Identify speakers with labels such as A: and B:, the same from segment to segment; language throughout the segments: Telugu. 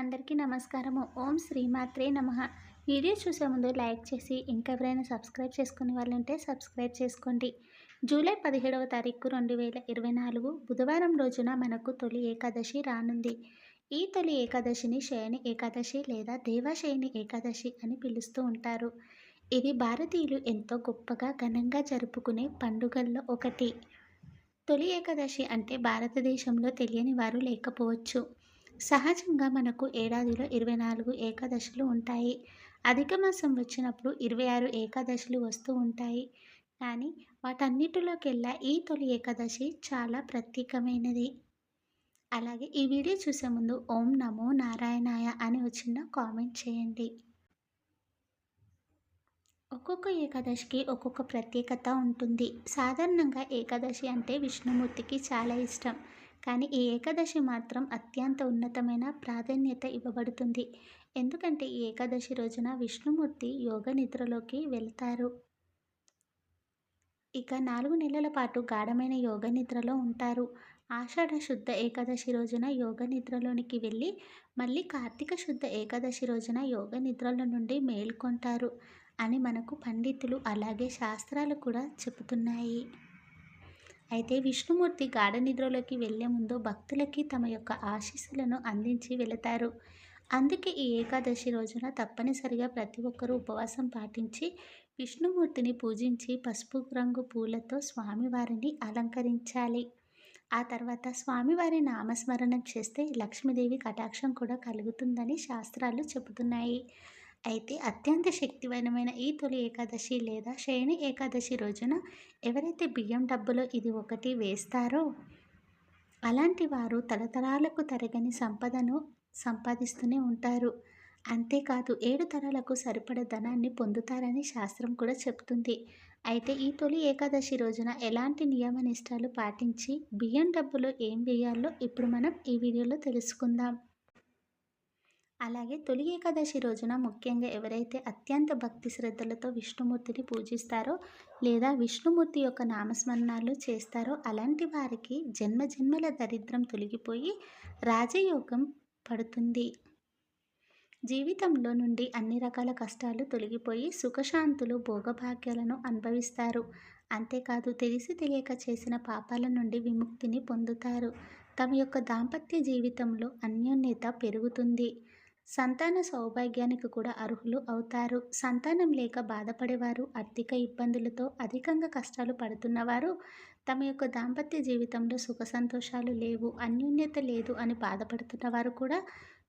A: అందరికీ నమస్కారము. ఓం శ్రీమాత్రే నమ. వీడియో చూసే ముందు లైక్ చేసి ఇంకెవరైనా సబ్స్క్రైబ్ చేసుకునే వాళ్ళు ఉంటే సబ్స్క్రైబ్ చేసుకోండి. జూలై పదిహేడవ తారీఖు రెండు వేల ఇరవై నాలుగు బుధవారం రోజున మనకు తొలి ఏకాదశి రానుంది. ఈ తొలి ఏకాదశిని శయని ఏకాదశి లేదా దేవశయని ఏకాదశి అని పిలుస్తూ ఉంటారు. ఇది భారతీయులు ఎంతో గొప్పగా ఘనంగా జరుపుకునే పండుగల్లో ఒకటి. తొలి ఏకాదశి అంటే భారతదేశంలో తెలియని వారు లేకపోవచ్చు. సహజంగా మనకు ఏడాదిలో ఇరవై నాలుగు ఏకాదశులు ఉంటాయి. అధిక మాసం వచ్చినప్పుడు ఇరవై ఆరు ఏకాదశులు వస్తూ ఉంటాయి. కానీ వాటన్నిటిలోకెల్లా ఈ తొలి ఏకాదశి చాలా ప్రత్యేకమైనది. అలాగే ఈ వీడియో చూసే ముందు ఓం నమో నారాయణాయ అని వచ్చిన కామెంట్ చేయండి. ఒక్కొక్క ఏకాదశికి ఒక్కొక్క ప్రత్యేకత ఉంటుంది. సాధారణంగా ఏకాదశి అంటే విష్ణుమూర్తికి చాలా ఇష్టం. కానీ ఈ ఏకాదశి మాత్రం అత్యంత ఉన్నతమైన ప్రాధాన్యత ఇవ్వబడుతుంది. ఎందుకంటే ఈ ఏకాదశి రోజున విష్ణుమూర్తి యోగ నిద్రలోకి వెళ్తారు. ఇక నాలుగు నెలల పాటు గాఢమైన యోగ నిద్రలో ఉంటారు. ఆషాఢ శుద్ధ ఏకాదశి రోజున యోగ నిద్రలోనికి వెళ్ళి మళ్ళీ కార్తీక శుద్ధ ఏకాదశి రోజున యోగ నిద్రల నుండి మేల్కొంటారు అని మనకు పండితులు అలాగే శాస్త్రాలు కూడా చెబుతున్నాయి. అయితే విష్ణుమూర్తి గాఢ నిద్రలోకి వెళ్ళే ముందు భక్తులకి తమ యొక్క ఆశీస్సులను అందించి వెళతారు. అందుకే ఈ ఏకాదశి రోజున తప్పనిసరిగా ప్రతి ఒక్కరూ ఉపవాసం పాటించి విష్ణుమూర్తిని పూజించి పసుపు రంగు పూలతో స్వామివారిని అలంకరించాలి. ఆ తర్వాత స్వామివారి నామస్మరణం చేస్తే లక్ష్మీదేవి కటాక్షం కూడా కలుగుతుందని శాస్త్రాలు చెబుతున్నాయి. అయితే అత్యంత శక్తివంతమైన ఈ తొలి ఏకాదశి లేదా శయని ఏకాదశి రోజున ఎవరైతే బియ్యం డబ్బులో ఇది ఒకటి వేస్తారో అలాంటి వారు తరతరాలకు తరగని సంపదను సంపాదిస్తూనే ఉంటారు. అంతేకాదు ఏడు తరాలకు సరిపడ ధనాన్ని పొందుతారని శాస్త్రం కూడా చెప్తుంది అయితే ఈ తొలి ఏకాదశి రోజున ఎలాంటి నియమ నిష్టాలు పాటించి బియ్యం డబ్బులో ఏం వేయాలో ఇప్పుడు మనం ఈ వీడియోలో తెలుసుకుందాం. అలాగే తొలి ఏకాదశి రోజున ముఖ్యంగా ఎవరైతే అత్యంత భక్తి శ్రద్ధలతో విష్ణుమూర్తిని పూజిస్తారో లేదా విష్ణుమూర్తి యొక్క నామస్మరణాలు చేస్తారో అలాంటి వారికి జన్మ జన్మల దరిద్రం తొలగిపోయి రాజయోగం పడుతుంది. జీవితంలో నుండి అన్ని రకాల కష్టాలు తొలగిపోయి సుఖశాంతులు భోగభాగ్యాలను అనుభవిస్తారు. అంతేకాదు తెలిసి తెలియక చేసిన పాపాల నుండి విముక్తిని పొందుతారు. తమ యొక్క దాంపత్య జీవితంలో అన్యోన్యత పెరుగుతుంది. సంతాన సౌభాగ్యానికి కూడా అర్హులు అవుతారు. సంతానం లేక బాధపడేవారు ఆర్థిక ఇబ్బందులతో అధికంగా కష్టాలు పడుతున్నవారు తమ యొక్క దాంపత్య జీవితంలో సుఖ సంతోషాలు లేవు అన్యోన్యత లేదు అని బాధపడుతున్నవారు కూడా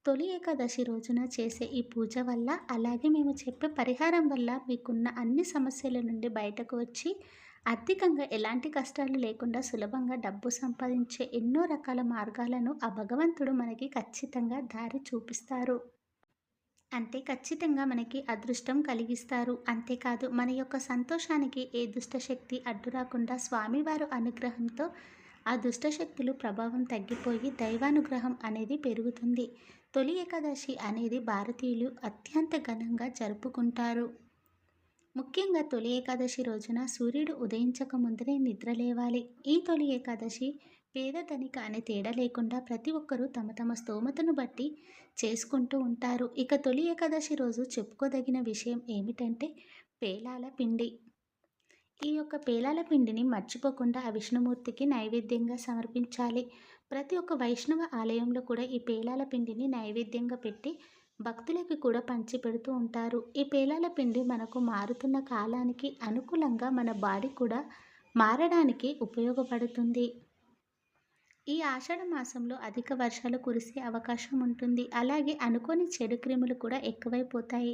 A: తొలి ఏకాదశి రోజున చేసే ఈ పూజ వల్ల అలాగే మేము చెప్పే పరిహారం వల్ల మీకున్న అన్ని సమస్యల నుండి బయటకు వచ్చి ఆర్థికంగా ఎలాంటి కష్టాలు లేకుండా సులభంగా డబ్బు సంపాదించే ఎన్నో రకాల మార్గాలను ఆ భగవంతుడు మనకి ఖచ్చితంగా దారి చూపిస్తారు. అంతే ఖచ్చితంగా మనకి అదృష్టం కలిగిస్తారు. అంతేకాదు మన యొక్క సంతోషానికి ఏ దుష్టశక్తి అడ్డు రాకుండా స్వామివారు అనుగ్రహంతో ఆ దుష్టశక్తులు ప్రభావం తగ్గిపోయి దైవానుగ్రహం అనేది పెరుగుతుంది. తొలి ఏకాదశి అనేది భారతీయులు అత్యంత ఘనంగా జరుపుకుంటారు. ముఖ్యంగా తొలి ఏకాదశి రోజున సూర్యుడు ఉదయించక ముందరే నిద్ర లేవాలి. ఈ తొలి ఏకాదశి పేద ధనిక అనే తేడా లేకుండా ప్రతి ఒక్కరూ తమ తమ స్తోమతను బట్టి చేసుకుంటూ ఉంటారు. ఇక తొలి ఏకాదశి రోజు చెప్పుకోదగిన విషయం ఏమిటంటే పేలాల పిండి. ఈ యొక్క పేలాల పిండిని మర్చిపోకుండా ఆ విష్ణుమూర్తికి నైవేద్యంగా సమర్పించాలి. ప్రతి ఒక్క వైష్ణవ ఆలయంలో కూడా ఈ పేలాల పిండిని నైవేద్యంగా పెట్టి భక్తులకి కూడా పంచి పెడుతూ ఉంటారు. ఈ పేలాల పిండి మనకు మారుతున్న కాలానికి అనుకూలంగా మన బాడీ కూడా మారడానికి ఉపయోగపడుతుంది. ఈ ఆషాఢ మాసంలో అధిక వర్షాలు కురిసే అవకాశం ఉంటుంది. అలాగే అనుకోని చెడు క్రిములు కూడా ఎక్కువైపోతాయి.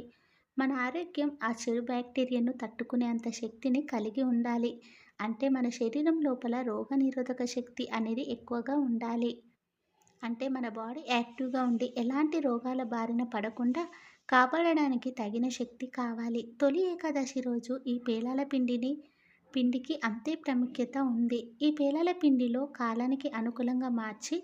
A: మన ఆరోగ్యం ఆ చెడు బ్యాక్టీరియాను తట్టుకునే అంత శక్తిని కలిగి ఉండాలి. అంటే మన శరీరం లోపల రోగనిరోధక శక్తి అనేది ఎక్కువగా ఉండాలి. అంటే మన బాడీ యాక్టివ్గా ఉండి ఎలాంటి రోగాల బారిన పడకుండా కాపాడడానికి తగిన శక్తి కావాలి. తొలి ఏకాదశి రోజు ఈ పేలాల పిండిని పిండికి అంతే ప్రాముఖ్యత ఉంది. ఈ పేలాల పిండిలో కాలానికి అనుకూలంగా మార్చి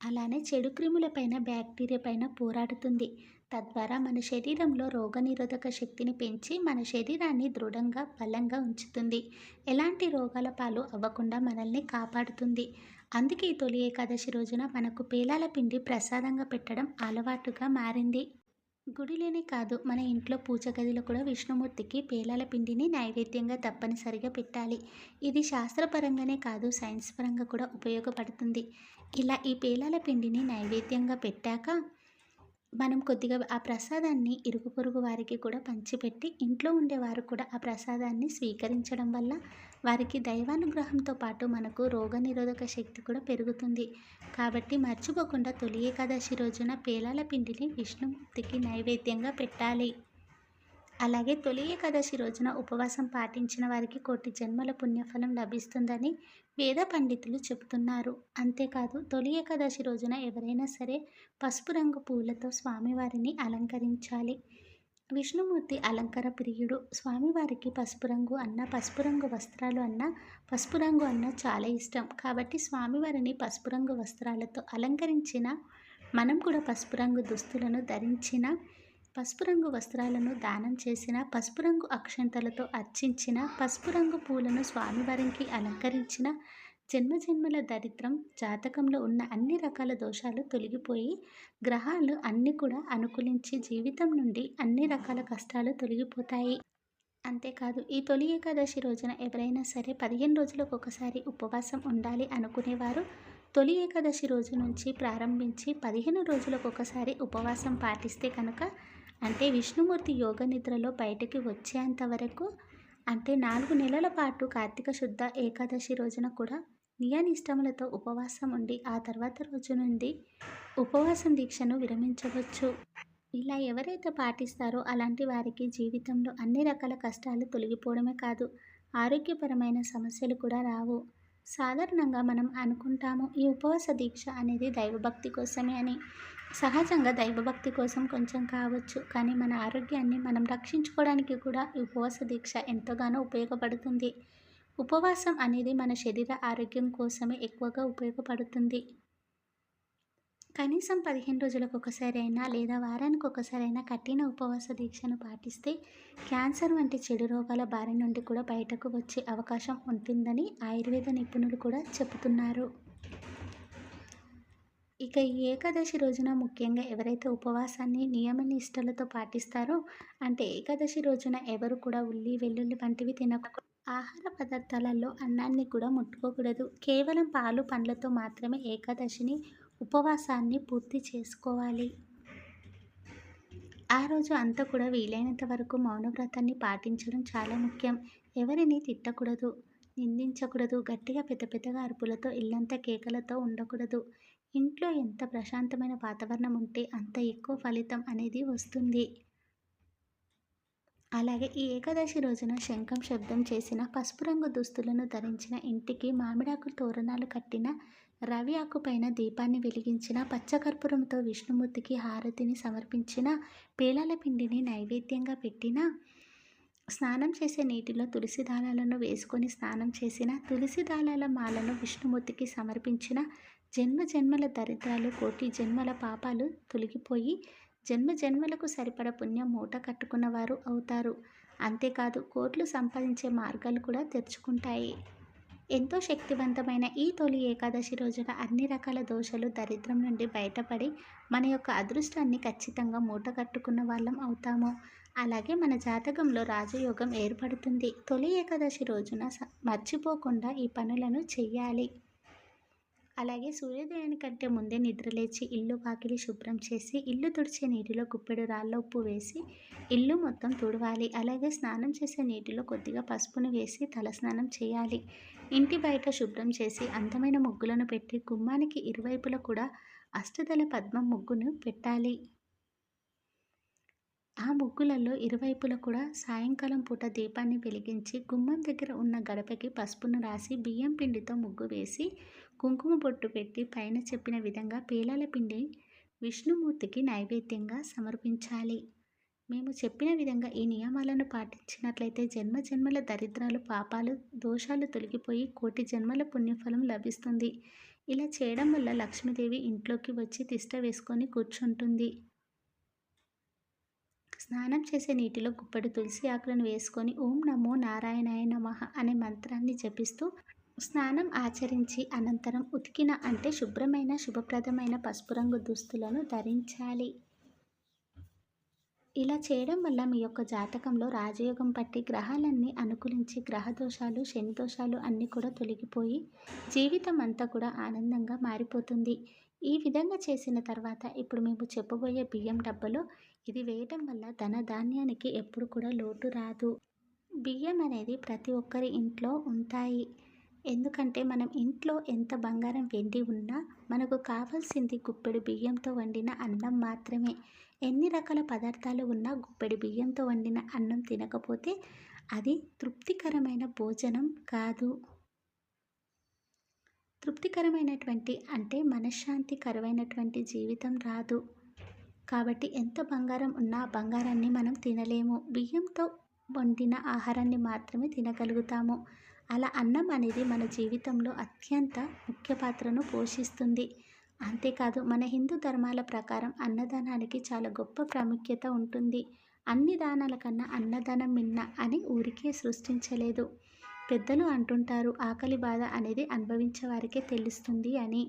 A: అలానే చెడు క్రిములపైన బ్యాక్టీరియా పైన పోరాడుతుంది. తద్వారా మన శరీరంలో రోగనిరోధక శక్తిని పెంచి మన శరీరాన్ని దృఢంగా బలంగా ఉంచుతుంది. ఎలాంటి రోగాల పాలు అవ్వకుండా మనల్ని కాపాడుతుంది. అందుకే ఈ తొలి ఏకాదశి రోజున మనకు పేలాల పిండి ప్రసాదంగా పెట్టడం అలవాటుగా మారింది. గుడిలోనే కాదు మన ఇంట్లో పూజ గదిలో కూడా విష్ణుమూర్తికి పేలాల పిండిని నైవేద్యంగా తప్పనిసరిగా పెట్టాలి. ఇది శాస్త్రపరంగానే కాదు సైన్స్ పరంగా కూడా ఉపయోగపడుతుంది. ఇలా ఈ పేలాల పిండిని నైవేద్యంగా పెట్టాక మనం కొద్దిగా ఆ ప్రసాదాన్ని ఇరుగు పొరుగు వారికి కూడా పంచిపెట్టి ఇంట్లో ఉండేవారు కూడా ఆ ప్రసాదాన్ని స్వీకరించడం వల్ల వారికి దైవానుగ్రహంతో పాటు మనకు రోగనిరోధక శక్తి కూడా పెరుగుతుంది. కాబట్టి మర్చిపోకుండా తొలి ఏకాదశి రోజున పేలాల పిండిని విష్ణుమూర్తికి నైవేద్యంగా పెట్టాలి. అలాగే తొలి ఏకాదశి రోజున ఉపవాసం పాటించిన వారికి కోటి జన్మల పుణ్యఫలం లభిస్తుందని వేద పండితులు చెబుతున్నారు. అంతేకాదు తొలి ఏకాదశి రోజున ఎవరైనా సరే పసుపు రంగు పూలతో స్వామివారిని అలంకరించాలి. విష్ణుమూర్తి అలంకార ప్రియుడు. స్వామివారికి పసుపు రంగు అన్న పసుపు రంగు వస్త్రాలు అన్న పసుపు రంగు అన్న చాలా ఇష్టం. కాబట్టి స్వామివారిని పసుపు రంగు వస్త్రాలతో అలంకరించిన మనం కూడా పసుపు రంగు దుస్తులను ధరించిన పసుపు రంగు వస్త్రాలను దానం చేసిన పసుపు రంగు అక్షంతలతో అర్చించిన పసుపు రంగు పూలను స్వామివారికి అలంకరించిన జన్మజన్మల దరిద్రం జాతకంలో ఉన్న అన్ని రకాల దోషాలు తొలగిపోయి గ్రహాలు అన్నీ కూడా అనుకూలించి జీవితం నుండి అన్ని రకాల కష్టాలు తొలగిపోతాయి. అంతేకాదు ఈ తొలి ఏకాదశి రోజున ఎవరైనా సరే పదిహేను రోజులకు ఒకసారి ఉపవాసం ఉండాలి అనుకునేవారు. తొలి ఏకాదశి రోజు నుంచి ప్రారంభించి పదిహేను రోజులకు ఒకసారి ఉపవాసం పాటిస్తే కనుక అంటే విష్ణుమూర్తి యోగ నిద్రలో బయటకి వచ్చేంత వరకు అంటే నాలుగు నెలల పాటు కార్తీక శుద్ధ ఏకాదశి రోజున కూడా నియానిష్టములతో ఉపవాసం ఉండి ఆ తర్వాత రోజు నుండి ఉపవాసం దీక్షను విరమించవచ్చు. ఇలా ఎవరైతే పాటిస్తారో అలాంటి వారికి జీవితంలో అన్ని రకాల కష్టాలు తొలగిపోవడమే కాదు ఆరోగ్యపరమైన సమస్యలు కూడా రావు. సాధారణంగా మనం అనుకుంటాము ఈ ఉపవాస దీక్ష అనేది దైవభక్తి కోసమే అని. సహజంగా దైవభక్తి కోసం కొంచెం కావచ్చు కానీ మన ఆరోగ్యాన్ని మనం రక్షించుకోవడానికి కూడా ఈ ఉపవాస దీక్ష ఎంతగానో ఉపయోగపడుతుంది. ఉపవాసం అనేది మన శరీర ఆరోగ్యం కోసమే ఎక్కువగా ఉపయోగపడుతుంది. కనీసం పదిహేను రోజులకు ఒకసారి అయినా లేదా వారానికి ఒకసారి అయినా కఠిన ఉపవాస దీక్షను పాటిస్తే క్యాన్సర్ వంటి చెడు రోగాల బారి నుండి కూడా బయటకు వచ్చే అవకాశం ఉంటుందని ఆయుర్వేద నిపుణులు కూడా చెబుతున్నారు. ఇక ఈ ఏకాదశి రోజున ముఖ్యంగా ఎవరైతే ఉపవాసాన్ని నియమ నిష్టలతో పాటిస్తారో అంటే ఏకాదశి రోజున ఎవరు కూడా ఉల్లి వెల్లుల్లి వంటివి తినకూడదు. ఆహార పదార్థాలలో అన్నాన్ని కూడా ముట్టుకోకూడదు. కేవలం పాలు పండ్లతో మాత్రమే ఏకాదశిని ఉపవాసాన్ని పూర్తి చేసుకోవాలి. ఆ రోజు అంతా కూడా వీలైనంత వరకు మౌనవ్రతాన్ని పాటించడం చాలా ముఖ్యం. ఎవరిని తిట్టకూడదు నిందించకూడదు గట్టిగా పెద్ద పెద్దగా అరుపులతో ఇల్లంతా కేకలతో ఉండకూడదు. ఇంట్లో ఎంత ప్రశాంతమైన వాతావరణం ఉంటే అంత ఎక్కువ ఫలితం అనేది వస్తుంది. అలాగే ఈ ఏకాదశి రోజున శంఖం శబ్దం చేసిన పసుపు రంగు దుస్తులను ధరించిన ఇంటికి మామిడాకు తోరణాలు కట్టిన రవి ఆకుపైన దీపాన్ని వెలిగించిన పచ్చకర్పూరంతో విష్ణుమూర్తికి హారతిని సమర్పించిన పేలాల పిండిని నైవేద్యంగా పెట్టిన స్నానం చేసే నీటిలో తులసి దాళాలను వేసుకొని స్నానం చేసిన తులసి దాళాల మాలను విష్ణుమూర్తికి సమర్పించిన జన్మ జన్మల దరిద్రాలు కోటి జన్మల పాపాలు తొలగిపోయి జన్మ జన్మలకు సరిపడ పుణ్యం మూట కట్టుకున్న వారు అవుతారు. అంతేకాదు కోట్లు సంపాదించే మార్గాలు కూడా తెరుచుకుంటాయి. ఎంతో శక్తివంతమైన ఈ తొలి ఏకాదశి రోజున అన్ని రకాల దోషలు దరిద్రం నుండి బయటపడి మన యొక్క అదృష్టాన్ని ఖచ్చితంగా మూట కట్టుకున్న వాళ్ళం అవుతాము. అలాగే మన జాతకంలో రాజయోగం ఏర్పడుతుంది. తొలి ఏకాదశి రోజున మర్చిపోకుండా ఈ పనులను చెయ్యాలి. అలాగే సూర్యోదయానికంటే ముందే నిద్రలేచి ఇల్లు వాకిలి శుభ్రం చేసి ఇల్లు తుడిచే నీటిలో గుప్పెడు రాళ్ళ ఉప్పు వేసి ఇల్లు మొత్తం తుడవాలి. అలాగే స్నానం చేసే నీటిలో కొద్దిగా పసుపును వేసి తలస్నానం చేయాలి. ఇంటి బయట శుభ్రం చేసి అందమైన ముగ్గులను పెట్టి గుమ్మానికి ఇరువైపులా కూడా అష్టదళ పద్మం ముగ్గును పెట్టాలి. ఆ ముగ్గులలో ఇరువైపులా కూడా సాయంకాలం పూట దీపాన్ని వెలిగించి గుమ్మం దగ్గర ఉన్న గడపకి పసుపును రాసి బియ్యం పిండితో ముగ్గు వేసి కుంకుమ బొట్టు పెట్టి పైన చెప్పిన విధంగా పేలాల పిండి విష్ణుమూర్తికి నైవేద్యంగా సమర్పించాలి. మేము చెప్పిన విధంగా ఈ నియమాలను పాటించినట్లయితే జన్మ జన్మల దరిద్రాలు పాపాలు దోషాలు తొలగిపోయి కోటి జన్మల పుణ్యఫలం లభిస్తుంది. ఇలా చేయడం వల్ల లక్ష్మీదేవి ఇంట్లోకి వచ్చి తిష్ట వేసుకొని కూర్చుంటుంది. స్నానం చేసే నీటిలో గుప్పెడు తులసి ఆకులను వేసుకొని ఓం నమో నారాయణాయ నమః అనే మంత్రాన్ని జపిస్తూ స్నానం ఆచరించి అనంతరం ఉతికిన అంటే శుభ్రమైన శుభప్రదమైన పసుపు రంగు దుస్తులను ధరించాలి. ఇలా చేయడం వల్ల మీ యొక్క జాతకంలో రాజయోగం పట్టి గ్రహాలన్నీ అనుకూలించి గ్రహ దోషాలు శని దోషాలు అన్నీ కూడా తొలగిపోయి జీవితం అంతా కూడా ఆనందంగా మారిపోతుంది. ఈ విధంగా చేసిన తర్వాత ఇప్పుడు మేము చెప్పబోయే బియ్యం డబ్బలో ఇది వేయటం వల్ల ధన ధాన్యానికి ఎప్పుడు కూడా లోటు రాదు. బియ్యం అనేది ప్రతి ఒక్కరి ఇంట్లో ఉంటాయి. ఎందుకంటే మనం ఇంట్లో ఎంత బంగారం వెండి ఉన్నా మనకు కావాల్సింది గుప్పెడు బియ్యంతో వండిన అన్నం మాత్రమే. ఎన్ని రకాల పదార్థాలు ఉన్నా గుప్పెడు బియ్యంతో వండిన అన్నం తినకపోతే అది తృప్తికరమైన భోజనం కాదు. తృప్తికరమైనటువంటి అంటే మనశ్శాంతికరమైనటువంటి జీవితం రాదు. కాబట్టి ఎంత బంగారం ఉన్నా బంగారాన్ని మనం తినలేము. బియ్యంతో వండిన ఆహారాన్ని మాత్రమే తినగలుగుతాము. అలా అన్నం అనేది మన జీవితంలో అత్యంత ముఖ్య పాత్రను పోషిస్తుంది. అంతేకాదు మన హిందూ ధర్మాల ప్రకారం అన్నదానానికి చాలా గొప్ప ప్రాముఖ్యత ఉంటుంది. అన్ని దానాల కన్నా అన్నదానం మిన్న అని ఊరికే సృష్టించలేదు. పెద్దలు అంటుంటారు ఆకలి బాధ అనేది అనుభవించే వారికే తెలుస్తుంది అని.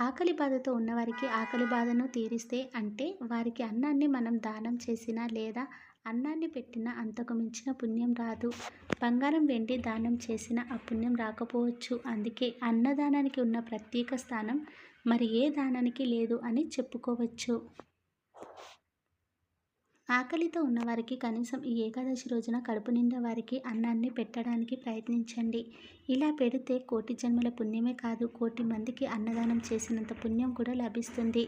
A: ఆకలి బాధతో ఉన్నవారికి ఆకలి బాధను తీరిస్తే అంటే వారికి అన్నాన్ని మనం దానం చేసినా లేదా అన్నాన్ని పెట్టిన అంతకు మించిన పుణ్యం రాదు. బంగారం వెండి దానం చేసిన ఆ పుణ్యం రాకపోవచ్చు. అందుకే అన్నదానానికి ఉన్న ప్రత్యేక స్థానం మరి ఏ దానానికి లేదు అని చెప్పుకోవచ్చు. ఆకలితో ఉన్నవారికి కనీసం ఈ ఏకాదశి రోజున కడుపు నిండా వారికి అన్నాన్ని పెట్టడానికి ప్రయత్నించండి. ఇలా పెడితే కోటి జన్మల పుణ్యమే కాదు కోటి మందికి అన్నదానం చేసినంత పుణ్యం కూడా లభిస్తుంది.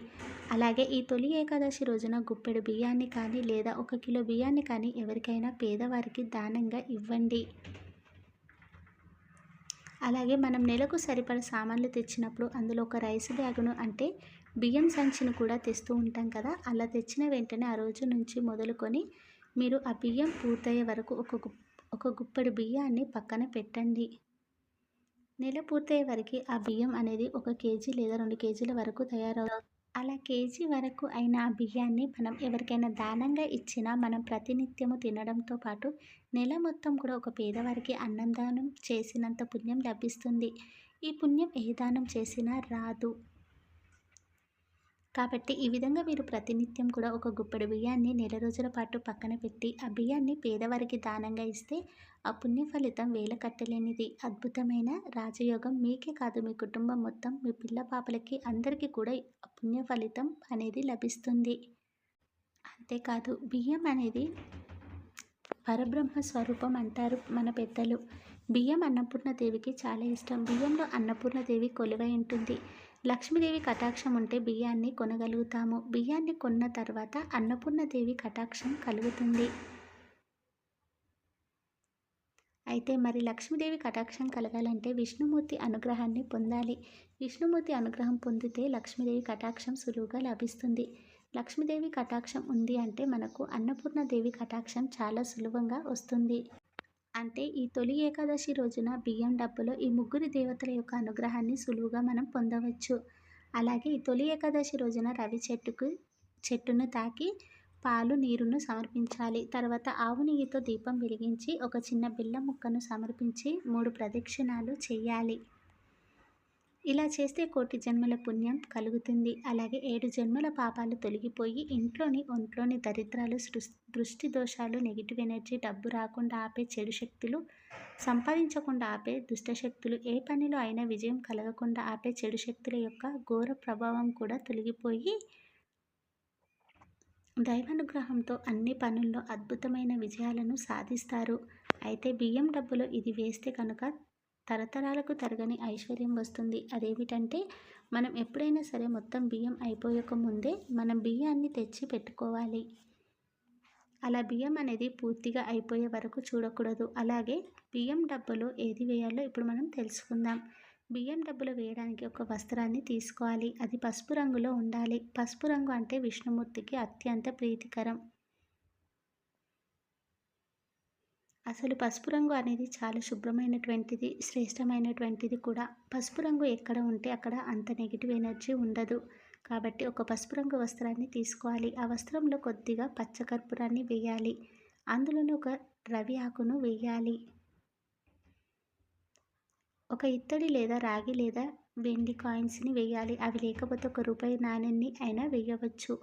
A: అలాగే ఈ తొలి ఏకాదశి రోజున గుప్పెడు బియ్యాన్ని కానీ లేదా ఒక కిలో బియ్యాన్ని కానీ ఎవరికైనా పేదవారికి దానంగా ఇవ్వండి. అలాగే మనం నెలకు సరిపడ సామాన్లు తెచ్చినప్పుడు అందులో ఒక రైస్ బ్యాగును అంటే బియ్యం సంచిని కూడా తెస్తూ ఉంటాం కదా అలా తెచ్చిన వెంటనే ఆ రోజు నుంచి మొదలుకొని మీరు ఆ బియ్యం పూర్తయ్యే వరకు ఒక ఒక గుప్పడి బియ్యాన్ని పక్కన పెట్టండి. నెల పూర్తయ్యే వరకు ఆ బియ్యం అనేది ఒక కేజీ లేదా రెండు కేజీల వరకు తయారవుతుంది అలా కేజీ వరకు అయిన ఆ బియ్యాన్ని మనం ఎవరికైనా దానంగా ఇచ్చినా మనం ప్రతినిత్యము తినడంతో పాటు నెల మొత్తం కూడా ఒక పేదవారికి అన్నం దానం చేసినంత పుణ్యం లభిస్తుంది. ఈ పుణ్యం ఏ దానం చేసినా రాదు. కాబట్టి ఈ విధంగా మీరు ప్రతినిత్యం కూడా ఒక గుప్పెడు బియ్యాన్ని నెల రోజుల పాటు పక్కన పెట్టి ఆ బియ్యాన్ని పేదవారికి దానంగా ఇస్తే ఆ పుణ్య ఫలితం వేల కట్టలేనిది. అద్భుతమైన రాజయోగం మీకే కాదు మీ కుటుంబం మొత్తం మీ పిల్ల పాపలకి అందరికీ కూడా ఆ పుణ్య ఫలితం అనేది లభిస్తుంది. అంతేకాదు బియ్యం అనేది పరబ్రహ్మ స్వరూపం అంటారు మన పెద్దలు. బియ్యం అన్నపూర్ణదేవికి చాలా ఇష్టం. బియ్యంలో అన్నపూర్ణదేవి కొలువై ఉంటుంది. లక్ష్మీదేవి కటాక్షం ఉంటే బియ్యాన్ని కొనగలుగుతాము. బియ్యాన్ని కొన్న తర్వాత అన్నపూర్ణదేవి కటాక్షం కలుగుతుంది. అయితే మరి లక్ష్మీదేవి కటాక్షం కలగాలంటే విష్ణుమూర్తి అనుగ్రహాన్ని పొందాలి. విష్ణుమూర్తి అనుగ్రహం పొందితే లక్ష్మీదేవి కటాక్షం సులువుగా లభిస్తుంది. లక్ష్మీదేవి కటాక్షం ఉంది అంటే మనకు అన్నపూర్ణదేవి కటాక్షం చాలా సులభంగా వస్తుంది. అంటే ఈ తొలి ఏకాదశి రోజున బియ్యం డబ్బులో ఈ ముగ్గురు దేవతల యొక్క అనుగ్రహాన్ని సులువుగా మనం పొందవచ్చు. అలాగే ఈ తొలి ఏకాదశి రోజున రవి చెట్టుకు చెట్టును తాకి పాలు నీరును సమర్పించాలి. తర్వాత ఆవు నెయ్యితో దీపం వెలిగించి ఒక చిన్న బిల్ల ముక్కను సమర్పించి మూడు ప్రదక్షిణాలు చేయాలి. ఇలా చేస్తే కోటి జన్మల పుణ్యం కలుగుతుంది. అలాగే ఏడు జన్మల పాపాలు తొలగిపోయి ఇంట్లోని ఒంట్లోని దరిద్రాలు దృష్టి దోషాలు నెగిటివ్ ఎనర్జీ డబ్బు రాకుండా ఆపే చెడు శక్తులు సంపాదించకుండా ఆపే దుష్టశక్తులు ఏ పనిలో అయినా విజయం కలగకుండా ఆపే చెడు శక్తుల యొక్క ఘోర ప్రభావం కూడా తొలగిపోయి దైవానుగ్రహంతో అన్ని పనుల్లో అద్భుతమైన విజయాలను సాధిస్తారు. అయితే బియ్యం డబ్బులో ఇది వేస్తే కనుక తరతరాలకు తరగని ఐశ్వర్యం వస్తుంది. అదేమిటంటే మనం ఎప్పుడైనా సరే మొత్తం బియ్యం అయిపోయక ముందే మనం బియ్యాన్ని తెచ్చి పెట్టుకోవాలి. అలా బియ్యం అనేది పూర్తిగా అయిపోయే వరకు చూడకూడదు. అలాగే బియ్యం డబ్బులో ఏది వేయాలో ఇప్పుడు మనం తెలుసుకుందాం. బియ్యం డబ్బులు వేయడానికి ఒక వస్త్రాన్ని తీసుకోవాలి. అది పసుపు రంగులో ఉండాలి. పసుపు రంగు అంటే విష్ణుమూర్తికి అత్యంత ప్రీతికరం. అసలు పసుపు రంగు అనేది చాలా శుభ్రమైనటువంటిది శ్రేష్టమైనటువంటిది కూడా. పసుపు రంగు ఎక్కడ ఉంటే అక్కడ అంత నెగిటివ్ ఎనర్జీ ఉండదు. కాబట్టి ఒక పసుపు రంగు వస్త్రాన్ని తీసుకోవాలి. ఆ వస్త్రంలో కొద్దిగా పచ్చకర్పూరాన్ని వేయాలి. అందులోనే ఒక రవి ఆకును వేయాలి. ఒక ఇత్తడి లేదా రాగి లేదా వెండి కాయిన్స్ని వేయాలి. అవి లేకపోతే ఒక రూపాయి నాణ్యాన్ని అయినా వేయవచ్చు.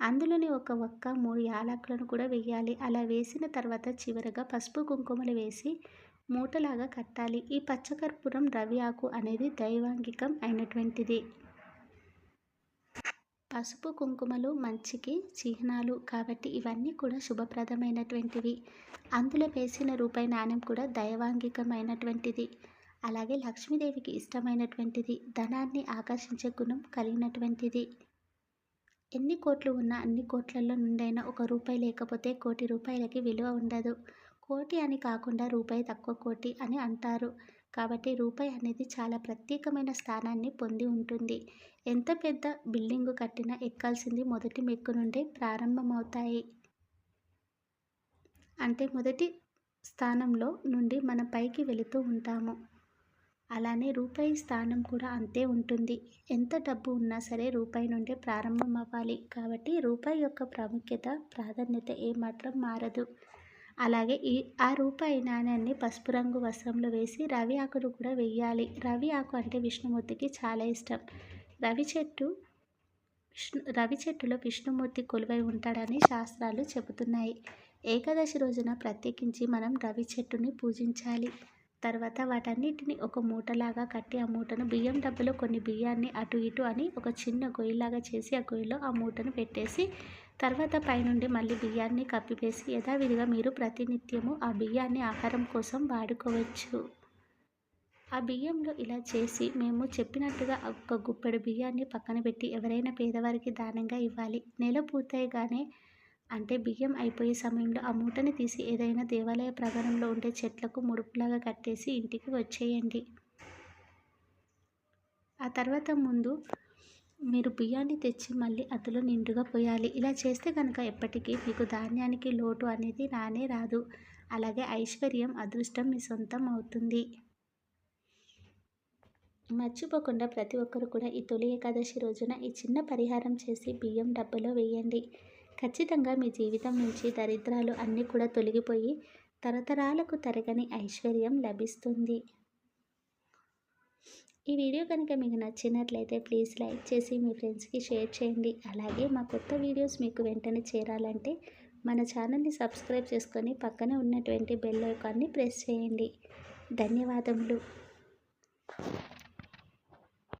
A: అందులోని ఒక ఒక్క మూడు యాలకులను కూడా వేయాలి అలా వేసిన తర్వాత చివరగా పసుపు కుంకుమలు వేసి మూటలాగా కట్టాలి. ఈ పచ్చకర్పూరం రవి ఆకు అనేది దైవాంగికం అయినటువంటిది. పసుపు కుంకుమలు మంచికి చిహ్నాలు కాబట్టి ఇవన్నీ కూడా శుభప్రదమైనటువంటివి. అందులో వేసిన రూపాయి నాణ్యం కూడా దైవాంగికమైనటువంటిది అలాగే లక్ష్మీదేవికి ఇష్టమైనటువంటిది. ధనాన్ని ఆకర్షించే గుణం కలిగినటువంటిది. ఎన్ని కోట్లు ఉన్నా అన్ని కోట్లలో నుండైనా ఒక రూపాయి లేకపోతే కోటి రూపాయలకి విలువ ఉండదు. కోటి అని కాకుండా రూపాయి తక్కువ కోటి అని అంటారు. కాబట్టి రూపాయి అనేది చాలా ప్రత్యేకమైన స్థానాన్ని పొంది ఉంటుంది. ఎంత పెద్ద బిల్డింగు కట్టినా ఎక్కాల్సింది మొదటి మెక్కు నుండే ప్రారంభమవుతాయి. అంటే మొదటి స్థానంలో నుండి మన పైకి వెళుతూ ఉంటాము. అలానే రూపాయి స్థానం కూడా అంతే ఉంటుంది. ఎంత డబ్బు ఉన్నా సరే రూపాయి నుండే ప్రారంభం అవ్వాలి. కాబట్టి రూపాయి యొక్క ప్రాముఖ్యత ప్రాధాన్యత ఏమాత్రం మారదు. అలాగే ఈ ఆ రూపాయి నాణ్యాన్ని పసుపు రంగు వస్త్రంలో వేసి రవి ఆకును కూడా వెయ్యాలి రవి ఆకు అంటే విష్ణుమూర్తికి చాలా ఇష్టం. రవి చెట్టు విష్ణు రవి చెట్టులో విష్ణుమూర్తి కొలువై ఉంటాడని శాస్త్రాలు చెబుతున్నాయి. ఏకాదశి రోజున ప్రత్యేకించి మనం రవి చెట్టుని పూజించాలి. తర్వాత వాటన్నిటిని ఒక మూటలాగా కట్టి ఆ మూటను బియ్యం డబ్బులో కొన్ని బియ్యాన్ని అటు ఇటు అని ఒక చిన్న గొయ్యిలాగా చేసి ఆ గొయ్యిలో ఆ మూటను పెట్టేసి తర్వాత పైనుండి మళ్ళీ బియ్యాన్ని కప్పివేసి యథావిధిగా మీరు ప్రతినిత్యము ఆ బియ్యాన్ని ఆహారం కోసం వాడుకోవచ్చు. ఆ బియ్యంలో ఇలా చేసి మేము చెప్పినట్టుగా ఒక గుప్పెడు బియ్యాన్ని పక్కన పెట్టి ఎవరైనా పేదవారికి దానంగా ఇవ్వాలి. నెల పూర్తయిగానే అంటే బియ్యం అయిపోయే సమయంలో ఆ మూటని తీసి ఏదైనా దేవాలయ ప్రాంగణంలో ఉండే చెట్లకు ముడుపులాగా కట్టేసి ఇంటికి వచ్చేయండి. ఆ తర్వాత ముందు మీరు బియ్యాన్ని తెచ్చి మళ్ళీ అందులో నిండుగా పోయాలి. ఇలా చేస్తే కనుక ఎప్పటికీ మీకు ధాన్యానికి లోటు అనేది రానే రాదు. అలాగే ఐశ్వర్యం అదృష్టం మీ సొంతం అవుతుంది. మర్చిపోకుండా ప్రతి ఒక్కరు కూడా ఈ తొలి ఏకాదశి రోజున ఈ చిన్న పరిహారం చేసి బియ్యం డబ్బలో వేయండి. ఖచ్చితంగా మీ జీవితం నుంచి దరిద్రాలు అన్నీ కూడా తొలగిపోయి తరతరాలకు తరగని ఐశ్వర్యం లభిస్తుంది. ఈ వీడియో కనుక మీకు నచ్చినట్లయితే ప్లీజ్ లైక్ చేసి మీ ఫ్రెండ్స్కి షేర్ చేయండి. అలాగే మా కొత్త వీడియోస్ మీకు వెంటనే చేరాలంటే మన ఛానల్ని సబ్స్క్రైబ్ చేసుకొని పక్కనే ఉన్నటువంటి బెల్ ఐకాన్ని ప్రెస్ చేయండి. ధన్యవాదములు.